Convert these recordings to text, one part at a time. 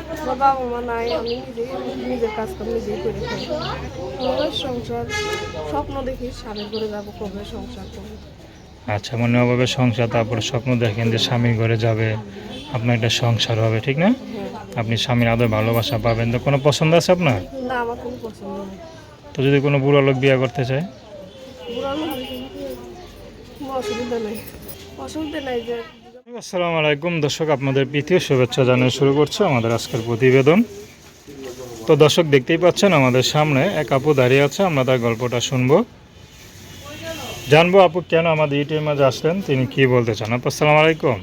আমার বাবা মা নাই আমি নিজেই নিজের কাজ কাম নিজেই করে খাই আমার সংসার স্বপ্ন দেখি স্বামীর করে যাব কবে সংসার করব। আচ্ছা মানে অভাবে সংসার তারপরে স্বপ্ন দেখেন যে স্বামীর ঘরে যাবে আপনার একটা সংসার হবে ঠিক না? হ্যাঁ। আপনি স্বামীর আদর ভালোবাসা পাবেন তো কোনো পছন্দ আছে আপনার? না আমার কোনো পছন্দ নেই। তো যদি কোনো বুড়ো লোক বিয়ে করতে চায়? অসুবিধা নেই। অসুবিধা নেই যে আসসালামু আলাইকুম। দর্শক, আপনাদের প্রীতীয় শুভেচ্ছা জানিয়ে শুরু করছে আমাদের আজকের প্রতিবেদন। তো দর্শক, দেখতেই পাচ্ছেন আমাদের সামনে এক আপু দাঁড়িয়ে আছে, আমরা তার গল্পটা শুনব। জানব আপু কেন আমাদের ইউটিউবের মাঝে আসলেন, তিনি কি বলতে চান? আপু, আসসালামু আলাইকুম।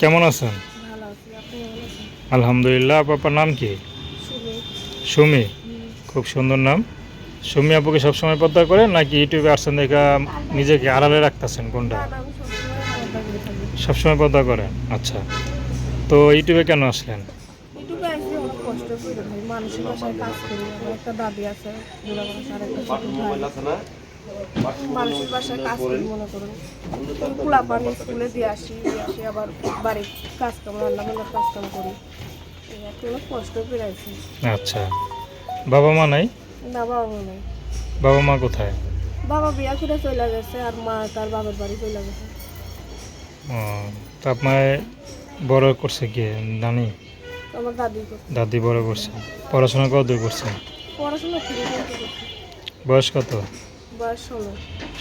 কেমন আছেন? আলহামদুলিল্লাহ, আপু, আপনার নাম কি? সুমি। খুব সুন্দর নাম। সুমি আপুকে সবসময় পদ্মা করেন নাকি ইউটিউবে আসছেন দেখা নিজেকে আড়ালে রাখতেছেন, কোনটা? সবসময় পদ্মা করেন আচ্ছা। তো ইউটিউবে কেন আসলেন? ইউটিউবে আসলে অনেক কষ্ট করে ভাই। মানুষের বাসায় কাজ করি। একটা আছে বুড়া মানুষ আর একটা ছোট ভাই। মানুষের বাসায় কাজ করি মনে করুন। পানি স্কুলে দিয়ে আসি আবার বাড়ির কাজ কাম রান্না বান্নার কাজ কাম করি আর কি অনেক কষ্ট করে আছি। আচ্ছা। বাবা মা নাই? না বাবা মা নেই। বাবা মা কোথায়? বাবা বিয়া করে চলে গেছে আর মা তার বাবার বাড়ি চলে গেছে। তো আপনার বড় করছে কি নানি? আমার দাদি দাদি বড় করছে। পড়াশোনা কত দূর করছে? পড়াশোনা বয়স কত? বয়স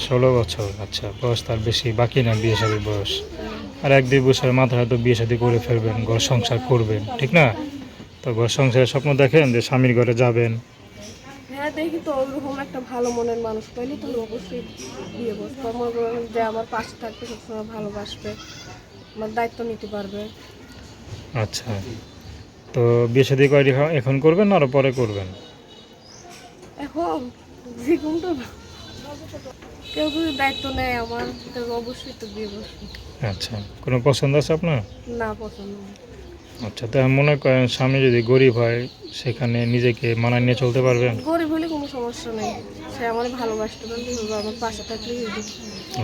ষোলো। বছর আচ্ছা বয়স তার বেশি বাকি না বিয়ে শাদির বয়স? আর এক দুই বছরের মাথায় হয়তো বিয়ে শাদি করে ফেলবেন ঘর সংসার করবেন ঠিক না? তো ঘর সংসারের স্বপ্ন দেখেন যে স্বামীর ঘরে যাবেন হ্যাঁ দেখি তো ওরকম একটা ভালো মনের মানুষ পাইলে তো অবশ্যই বিয়ে বসবো। করেন যে আমার পাশে থাকবে সবসময় ভালোবাসবে আমার দায়িত্ব নিতে পারবে। আচ্ছা। তো বিয়ে শাদি কয়টি এখন করবেন না পরে করবেন? এখন যে কোনটা কেউ যদি দায়িত্ব নেয় আমার অবশ্যই তো বিয়ে বসবো। আচ্ছা। কোনো পছন্দ আছে আপনার? না পছন্দ। আচ্ছা তা মনে করেন স্বামী যদি গরিব হয় সেখানে নিজেকে মানায় নিয়ে চলতে পারবেন গরিব হলে কোনো সমস্যা নেই। সে আমার ভালোবাসতে পারলে আমার পাশে থাকলে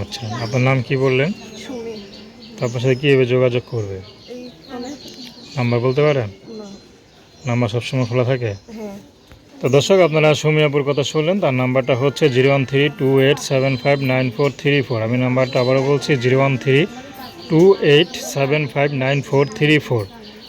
আচ্ছা আপনার নাম কি বললেন? শুনি তো আপনার সাথে কীভাবে যোগাযোগ করবে? নাম্বার বলতে পারেন? না। নাম্বার সবসময় খোলা থাকে? হ্যাঁ। তো দর্শক আপনারা সুমিয়াপুর কথা শুনলেন তার নাম্বারটা হচ্ছে zero one three two eight seven five nine four three four. আমি নাম্বারটা আবারও বলছি zero one three two eight seven five nine four three four.